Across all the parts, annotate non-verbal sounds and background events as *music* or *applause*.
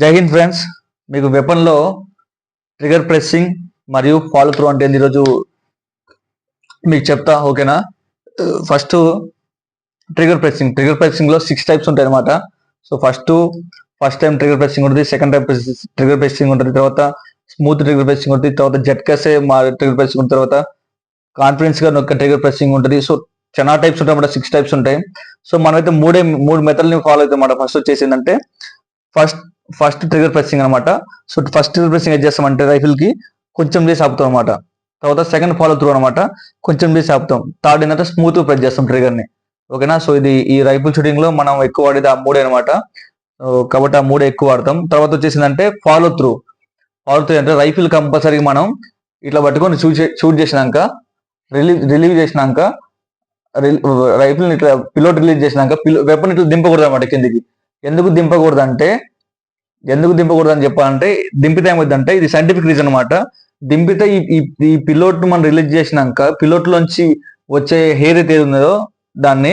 జై హింద్ ఫ్రెండ్స్. మీకు వెపన్లో ట్రిగర్ ప్రెస్సింగ్ మరియు ఫాలో త్రూ అంటే ఈరోజు మీకు చెప్తా ఓకేనా? First trigger pressing. ట్రిగర్ ప్రెస్సింగ్లో సిక్స్ టైప్స్ ఉంటాయి అనమాట so first first time trigger pressing ఉంటుంది సెకండ్ టైం ట్రిగర్ ప్రెస్సింగ్ ఉంటుంది తర్వాత స్మూత్ ట్రిగర్ ప్రెస్సింగ్ ఉంటుంది తర్వాత జట్కసే మా ట్రిగర్ ప్రెస్సింగ్ ఉంటుంది తర్వాత కాన్ఫిడెన్స్గా నొక్క ట్రిగర్ ప్రెస్సింగ్ ఉంటుంది. సో చాలా టైప్స్ ఉంటాయి అన్నమాట సిక్స్ టైప్స్ ఉంటాయి. సో మనమైతే మూడే మూడు మెథడ్ని ఫాలో అవుతాం అన్నమాట. ఫస్ట్ వచ్చేసి ఏంటంటే ఫస్ట్ ఫస్ట్ ట్రిగర్ ప్రెస్సింగ్ అనమాట సో ఫస్ట్ ట్రిగర్ ప్రెస్సింగ్ ఏం చేస్తామంటే రైఫిల్కి కొంచెం చేసి ఆపుతాం అనమాట తర్వాత సెకండ్ ఫాలో త్రూ అనమాట కొంచెం చేసి ఆపుతాం. థర్డ్ ఏంటంటే స్మూత్ ప్రెస్ చేస్తాం ట్రిగర్ని. ఓకేనా సో ఇది ఈ రైఫిల్ షూటింగ్లో మనం ఎక్కువ వాడేది ఆ మూడే అనమాట కాబట్టి ఆ మూడే ఎక్కువ వాడతాం. తర్వాత వచ్చేసిందంటే ఫాలో త్రూ ఫాలో త్రూ అంటే రైఫిల్ కంపల్సరీ మనం ఇట్లా పట్టుకొని షూట్ షూట్ చేసినాక రిలీవ్ రిలీవ్ చేసినాక రైఫిల్ని ఇట్లా పిలోట్ రిలీజ్ చేసినాక వెపన్ ఇట్లా దింపకూడదు అనమాట కిందికి. ఎందుకు దింపకూడదు అంటే ఎందుకు దింపకూడదు అని చెప్పాలంటే దింపితే ఏమవుతుందంటే ఇది సైంటిఫిక్ రీజన్ అనమాట దింపితే ఈ ఈ- పిలోట్ మనం రిలీజ్ చేసినాక పిలోట్ లోంచి వచ్చే హెయిర్ అయితే ఉన్నదో దాన్ని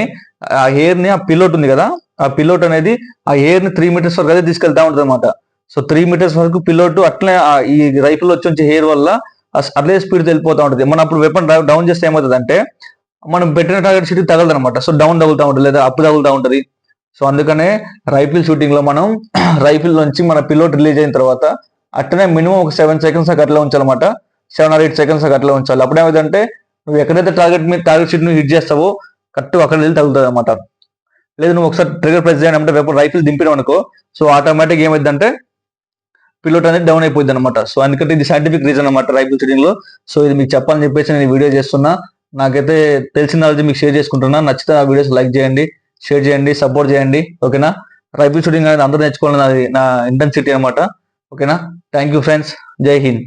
ఆ హెయిర్ని ఆ పిలోట్ ఉంది కదా ఆ పిలోట్ అనేది ఆ హెయిర్ని త్రీ మీటర్స్ వరకు అయితే తీసుకెళ్తా ఉంటుంది అనమాట సో త్రీ మీటర్స్ వరకు పిలోట్ అట్లే ఆ ఈ రైఫిల్ వచ్చి వచ్చే హెయిర్ వల్ల అట్లే స్పీడ్ వెళ్ళిపోతా ఉంటుంది. మనం అప్పుడు వెపన్ డౌన్ చేస్తే ఏమవుతుంది అంటే మనం పెట్టిన టార్గెట్ సిటీ తగలదు అనమాట సో డౌన్ తగులుతూ ఉంటుంది లేదా అప్ తగులుతూ ఉంటుంది. సో అందుకనే రైఫిల్ షూటింగ్లో మనం *clears throat* రైఫిల్ నుంచి మన పిల్లోట్ రిలీజ్ అయిన తర్వాత అట్లనే మినిమం ఒక సెవెన్ సెకండ్స్ అట్లా ఉంచాలన్నమాట. సెవెన్ ఆర్ ఎయిట్ సెకండ్స్ అట్లా ఉంచాలి. అప్పుడేమిటంటే నువ్వు ఎక్కడైతే టార్గెట్ మీద టార్గెట్ షీట్ నువ్వు హిట్ చేస్తావో కరెక్ట్ అక్కడ వెళ్ళి తగులుతుంది అనమాట లేదు నువ్వు ఒకసారి ట్రిగర్ ప్రెస్ చేయాలంటే రేపు రైఫిల్ దింపినావు అనుకో సో ఆటోమేటిక్ ఏమైందంటే పిల్లోట్ అనేది డౌన్ అయిపోయింది అనమాట సో అందుకంటే ఇది సైంటిఫిక్ రీజన్ అనమాట రైఫిల్ షూటింగ్లో సో ఇది మీకు చెప్పాలని చెప్పేసి నేను వీడియో చేస్తున్నా. నాకైతే తెలిసిన నాలెడ్జ్ మీకు షేర్ చేసుకుంటున్నా. నచ్చితే ఆ వీడియోస్ లైక్ చేయండి. షేర్ చేయండి సపోర్ట్ చేయండి ఓకేనా? రైఫిల్ షూటింగ్ అనేది అందరూ నేర్చుకోవాలని నాది నా ఇంటెన్సిటీ అనమాట ఓకేనా? Thank you friends. జై హింద్.